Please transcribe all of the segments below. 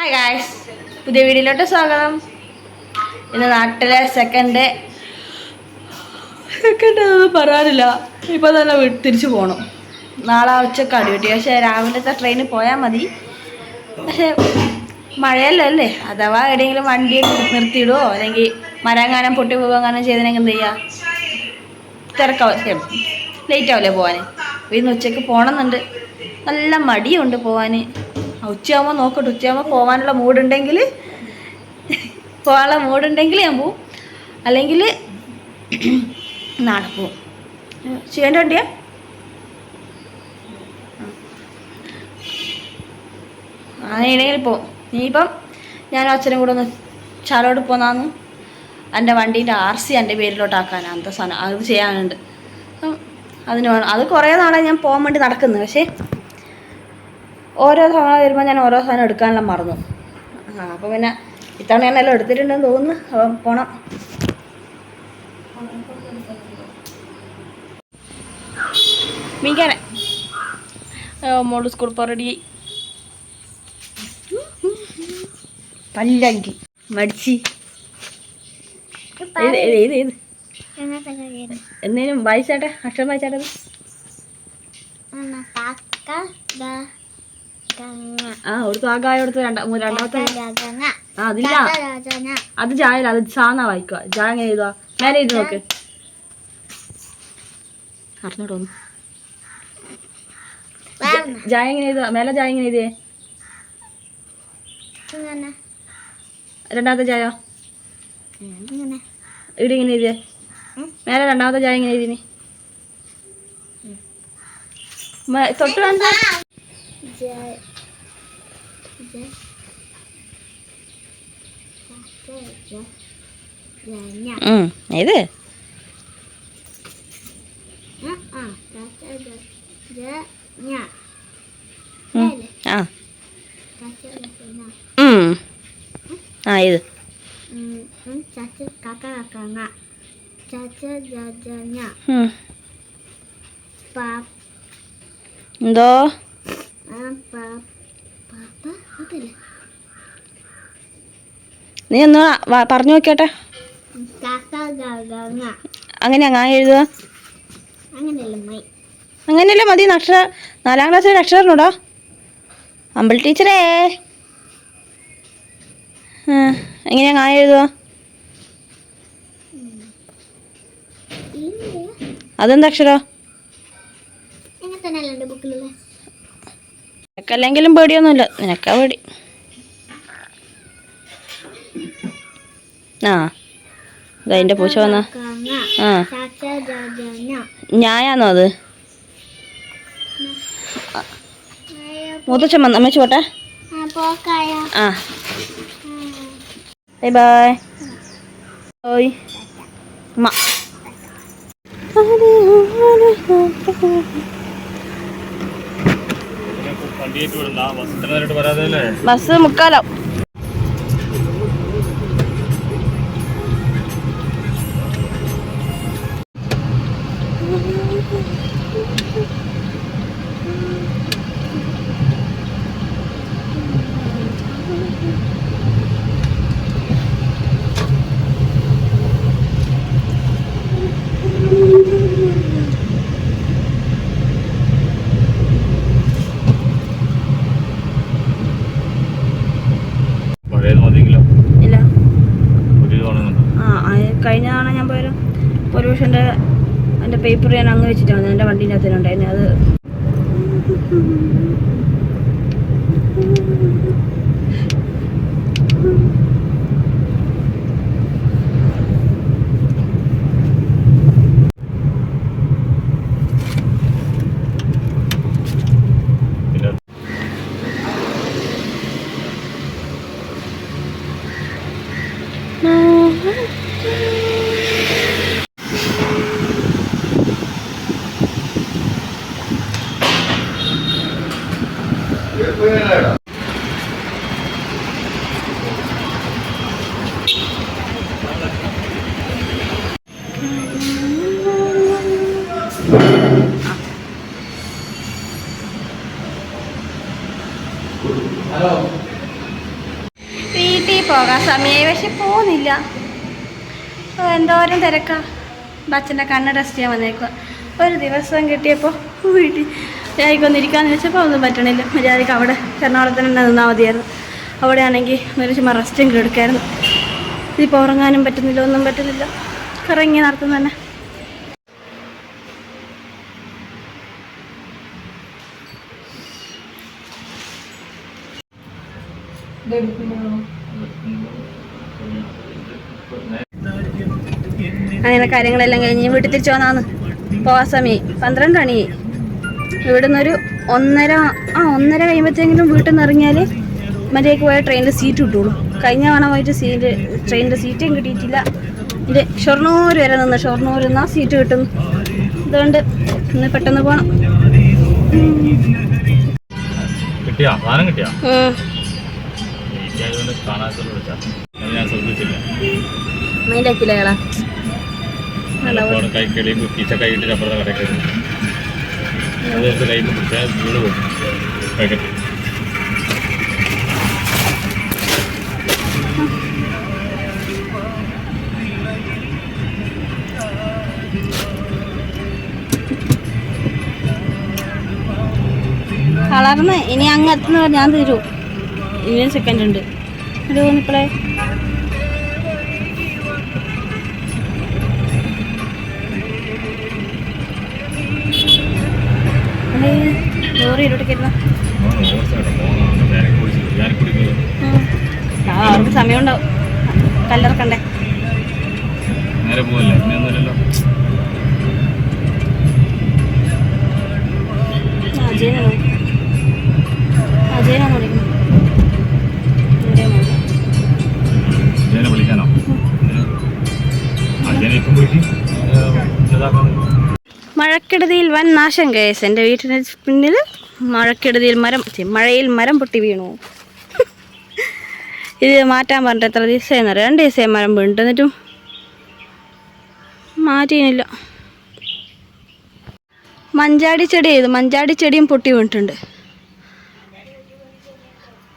Hi guys പുതിയ വീഡിയോയിലോട്ട് സ്വാഗതം. ഇന്ന് നാട്ടിലെ സെക്കൻഡ് ഡേ സെക്കൻഡ് ഒന്നും പറയാനില്ല. ഇപ്പോൾ തന്നെ തിരിച്ചു പോകണം നാളെ ഉച്ചയ്ക്ക് ഡ്യൂട്ടി പക്ഷേ രാവിലത്തെ ട്രെയിനിൽ പോയാൽ മതി. പക്ഷേ മഴയല്ലേ അഥവാ എവിടെയെങ്കിലും വണ്ടി നിർത്തിയിടുവോ? അല്ലെങ്കിൽ മരങ്ങാനം പൊട്ടി പോകാനും ചെയ്തിനെങ്കിൽ എന്ത് ചെയ്യുക തിരക്കാവും. ലേറ്റ് ആവില്ലേ പോകാൻ ഇന്ന് ഉച്ചയ്ക്ക് പോകണമെന്നുണ്ട് നല്ല മടിയുണ്ട് പോവാൻ ഉച്ചയാകുമ്പോൾ നോക്കട്ടെ ഉച്ചയാകുമ്പോൾ പോകാനുള്ള മൂടുണ്ടെങ്കിൽ പോകാനുള്ള മൂടുണ്ടെങ്കിൽ ഞാൻ പോവും. അല്ലെങ്കിൽ നാളെ പോവും. ചെയ്യേണ്ട അങ്ങനെയാണെങ്കിൽ പോവും. ഇനിയിപ്പം ഞാൻ അച്ഛനും കൂടെ ഒന്ന് ചാലോട് പോന്നാന്ന്. എന്റെ വണ്ടീന്റെ ആർ സി എന്റെ പേരിലോട്ടാക്കാനാണ് അന്നത്തെ സാധനം? അത് ചെയ്യാനുണ്ട്. അപ്പം അതിന് അത് കുറേ നാളെ ഞാൻ പോകാൻ വേണ്ടി നടക്കുന്നു. പക്ഷേ ഓരോ തവണ വരുമ്പോൾ ഞാൻ ഓരോ സാധനം എടുക്കാനെല്ലാം മറന്നു. ആ അപ്പോൾ പിന്നെ ഇത്തവണ ഞാൻ എല്ലാം എടുത്തിട്ടുണ്ടെന്ന് തോന്നുന്നു. അപ്പം പോണം. മീൻകാരൻ മോൾ സ്കൂൾ റെഡി പല്ലങ്കി. മടിച്ചി. എന്നേലും വായിച്ചാട്ടെ? അക്ഷരം വായിച്ചാട്ടത് അമ്മ കാക്ക ഗ ഗങ്ങ ആ ഒരു താകായ എടുത്ത് രണ്ടാ രണ്ടാമത്തെ ആ അതില്ല. അത് ചായല്ല അത് സാന്നാ വായിക്കുക ചായ എങ്ങനെ എഴുതുക ഞാൻ എഴുതി നോക്ക്. അറിഞ്ഞോട്ടോ ചായ എങ്ങനെ എഴുതുക മേലെ ചായ എങ്ങനെ എഴുതിയേ? രണ്ടാമത്തെ ഇങ്ങനെ. ഇവിടെ ഇങ്ങനെ എഴുതിയേ? മേലെ രണ്ടാമത്തെ ചായ എങ്ങനെ എഴുതിനി തൊട്ട് ഉം, ഏത് ആ ആ ഉം ചാച്ച കാക്ക കാക്കങ്ങ ചാച്ച ജ ജ ഞ ഉം. പാ എന്തോ പാപ്പ നീ ഒന്ന് പറഞ്ഞു നോക്കട്ടെ അങ്ങനെ അങ്ങനെ അങ്ങാ എഴുതുക. അങ്ങനെയല്ല മതി അക്ഷര നാലാം ക്ലാസ്സിൽ അക്ഷരനോടോ അമ്പിൾ ടീച്ചറേ എങ്ങനെയാ അങ്ങാ എഴുതുക? അതെന്താ അക്ഷരം? നിനക്കല്ലെങ്കിലും പേടിയൊന്നുമില്ല. നിനക്കാ പേടി. ആ. അതതിന്റെ പൂച്ച വന്ന. ആ. ഞായാന്നോ അത്? മൂത്തച്ഛൻ വന്ന. അമ്മ പോട്ടെ. ആ. Bye bye. ഓയ് അമ്മ ബസ് ഇത്ര പൊല്യൂഷന്റെ എന്റെ പേപ്പർ ഞാൻ അങ്ങ് വെച്ചിട്ടാണ് എന്റെ വണ്ടീന്റെ അകത്തിനുണ്ടായിരുന്നു അത് സമയമായി പക്ഷെ പോകുന്നില്ല. എന്തോരം തിരക്കാ. അച്ഛന്റെ കണ്ണ് ടെസ്റ്റ് ചെയ്യാൻ വന്നേക്കുക ഒരു ദിവസം കിട്ടിയപ്പോൾ വീട്ടിൽ ഞാനിക്കൊന്നിരിക്കാന്ന് വെച്ചപ്പോൾ ഒന്നും പറ്റണില്ല. മര്യാദയ്ക്ക് അവിടെ എറണാകുളത്തിന് തന്നെ നിന്നാൽ മതിയായിരുന്നു. അവിടെയാണെങ്കിൽ ഒരു ചുമ്മാ റെസ്റ്റും എടുക്കായിരുന്നു. ഇതിപ്പോൾ ഉറങ്ങാനും പറ്റുന്നില്ല ഒന്നും പറ്റുന്നില്ല. കറങ്ങി നടത്തുന്ന തന്നെ. അങ്ങനെ കാര്യങ്ങളെല്ലാം കഴിഞ്ഞ് വീട്ടിൽ തിരിച്ചു വന്നാന്ന്. പോവാ സമയം പന്ത്രണ്ട് മണി. ഇവിടുന്ന് ഒരു ഒന്നര ആ ഒന്നര കഴിയുമ്പോഴത്തേങ്കിലും വീട്ടിൽ നിന്ന് ഇറങ്ങിയാൽ മര്യാദയ്ക്ക് പോയ ട്രെയിനിന്റെ സീറ്റ് കിട്ടുള്ളൂ കഴിഞ്ഞ തവണ പോയിട്ട് സീറ്റ് ട്രെയിനിന്റെ സീറ്റും കിട്ടിയിട്ടില്ല. എന്റെ ഷൊർണൂർ വരെ നിന്ന് ഷൊർണൂർ നിന്നാ സീറ്റ് കിട്ടും. അതുകൊണ്ട് ഇന്ന് പെട്ടെന്ന് പോകണം കിട്ടിയാ? സാധനം കിട്ടിയാ? ഉം. ലേറ്റ് ആയതുകൊണ്ട് കാണാത്തുള്ള വിളിച്ചാ അത് ഞാൻ ശ്രദ്ധിച്ചില്ല. മൈൻഡാക്കില്ല കളാ അപ്പോൾ കൈ കിളി കീച്ച കൈ ഇട്ടിട്ട് അപ്പുറത്തെ കടയിൽ കയറി അതെടുത്ത് കൈ പിടിച്ചാൽ വീട് പോകും പാക്കറ്റ് കളർന്ന് ഇനി അങ്ങ് എത്തുന്ന ഞാൻ തരൂ. ഇനി സെക്കൻഡ് ഉണ്ട്. ഒരു ഇപ്പോഴേ ലോറി ഇരോട്ടിക്കിരുന്ന ആ അവർക്ക് സമയം ഉണ്ടാവും കല്ലിറക്കണ്ടേ? നേരെ പോവല്ലേ? ഇനിയൊന്നുമില്ലല്ലോ അജയനാണോ അജയനാണോ? മഴക്കെടുതിയിൽ വൻ നാശം കേസ് എന്റെ വീട്ടിന് പിന്നിൽ മഴക്കെടുതിയിൽ മരം മഴയിൽ മരം പൊട്ടി വീണു. ഇത് മാറ്റാൻ പറഞ്ഞിട്ട് എത്ര ദിവസമായി രണ്ട് ദിവസമായി മരം വീണിട്ട് മാറ്റിയില്ല. മഞ്ചാടി ചെടി ചെയ്തു മഞ്ചാടി ചെടിയും പൊട്ടി വീണിട്ടുണ്ട്.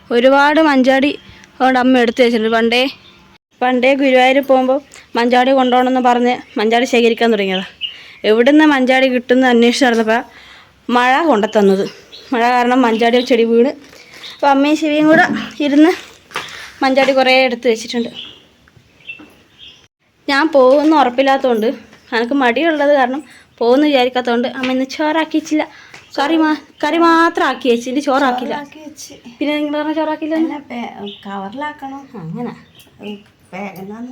ഒരുപാട് മഞ്ചാടി അതുകൊണ്ട് അമ്മ എടുത്തു വെച്ചിട്ടുണ്ട്. പണ്ടേ പണ്ടേ ഗുരുവായൂർ പോകുമ്പോൾ മഞ്ചാടി കൊണ്ടുപോകണമെന്ന് പറഞ്ഞ് മഞ്ചാടി ശേഖരിക്കാൻ തുടങ്ങിയതാണ് എവിടുന്ന് മഞ്ചാടി കിട്ടുന്ന അന്വേഷിച്ച് നടന്നപ്പോൾ മഴ കൊണ്ടുത്തന്നത്. മഴ കാരണം മഞ്ചാടി ചെടി വീണ്. അപ്പോൾ അമ്മയും ശിവയും കൂടെ ഇരുന്ന് മഞ്ചാടി കുറേ എടുത്ത് വെച്ചിട്ടുണ്ട്. ഞാൻ പോകുമെന്ന് ഉറപ്പില്ലാത്തതുകൊണ്ട് എനിക്ക് മടിയുള്ളത് കാരണം പോകുമെന്ന് വിചാരിക്കാത്തതുകൊണ്ട് അമ്മ ഇന്ന് ചോറാക്കിച്ചില്ല കറി മാ കറി മാത്രം ആക്കി വെച്ച്. ഇനി ചോറാക്കില്ല പിന്നെ നിങ്ങൾ പറഞ്ഞ ചോറാക്കില്ല കവറിലാക്കണം. അങ്ങനെ.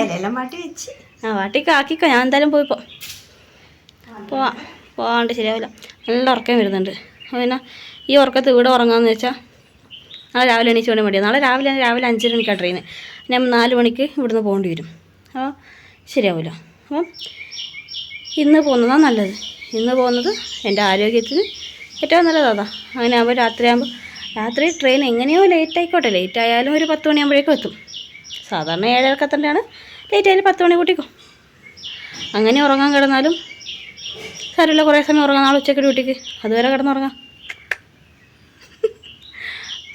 ഇലയെല്ലാം മാറ്റി വെച്ച്. ആ വാട്ടിക്ക് ആക്കിക്കോ. ഞാൻ എന്തായാലും പോയിപ്പോ പോവാം. പോവാണ്ട് ശരിയാവില്ല. നല്ല ഉറക്കം വരുന്നുണ്ട്. പിന്നെ ഈ ഉറക്കത്ത് ഇവിടെ ഉറങ്ങാമെന്ന് വെച്ചാൽ നാളെ രാവിലെ എണീച്ച് വേണ്ടി മടിയാണ് നാളെ രാവിലെ രാവിലെ അഞ്ചര മണിക്കാണ് ട്രെയിൻ ഞാൻ നാല് മണിക്ക് ഇവിടുന്ന് പോകേണ്ടി വരും. അപ്പോൾ ശരിയാവില്ല. അപ്പം ഇന്ന് പോകുന്നതാണ് നല്ലത്. ഇന്ന് പോകുന്നത് എന്റെ ആരോഗ്യത്തിന് ഏറ്റവും നല്ലത് അങ്ങനെ ആകുമ്പോൾ രാത്രിയാകുമ്പോൾ രാത്രി ട്രെയിൻ എങ്ങനെയോ ലേറ്റ് ആയിക്കോട്ടെ. ലേറ്റ് ആയാലും ഒരു പത്ത് മണിയാകുമ്പോഴേക്കും എത്തും. സാധാരണ ഏഴരക്ക് എത്തേണ്ടതാണ് ലേറ്റ് ആയാലും പത്ത് മണി കൂട്ടിക്കോ. അങ്ങനെ ഉറങ്ങാൻ കിടന്നാലും സാരമില്ല കുറേ സമയം ഉറങ്ങാം. നാളെ ഉച്ചയ്ക്ക് ഡ്യൂട്ടിക്ക്. അതുവരെ കിടന്നുറങ്ങാം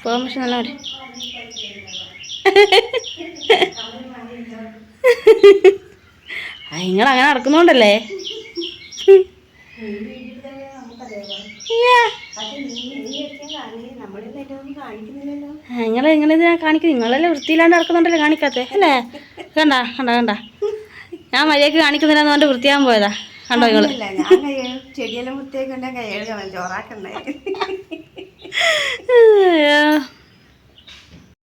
പോകാൻ പക്ഷെ നല്ല പോലെ നിങ്ങൾ അങ്ങനെ നടക്കുന്നോണ്ടല്ലേ? നിങ്ങളെ നിങ്ങളിത് കാണിക്കും നിങ്ങളല്ലേ വൃത്തിയില്ലാണ്ട് നടക്കുന്നുണ്ടല്ലേ കാണിക്കാത്തേ അല്ലേ? കണ്ട കണ്ട കണ്ട. ഞാൻ മര്യാദയ്ക്ക് കാണിക്കുന്നില്ലെന്ന് പറഞ്ഞിട്ട് വൃത്തിയാകാൻ പോയതാ. കണ്ടോ നിങ്ങൾ ചെടിയെല്ലാം വൃത്തിയാക്കണ്ടേ കൈ ചോറാക്കണ്ടേ.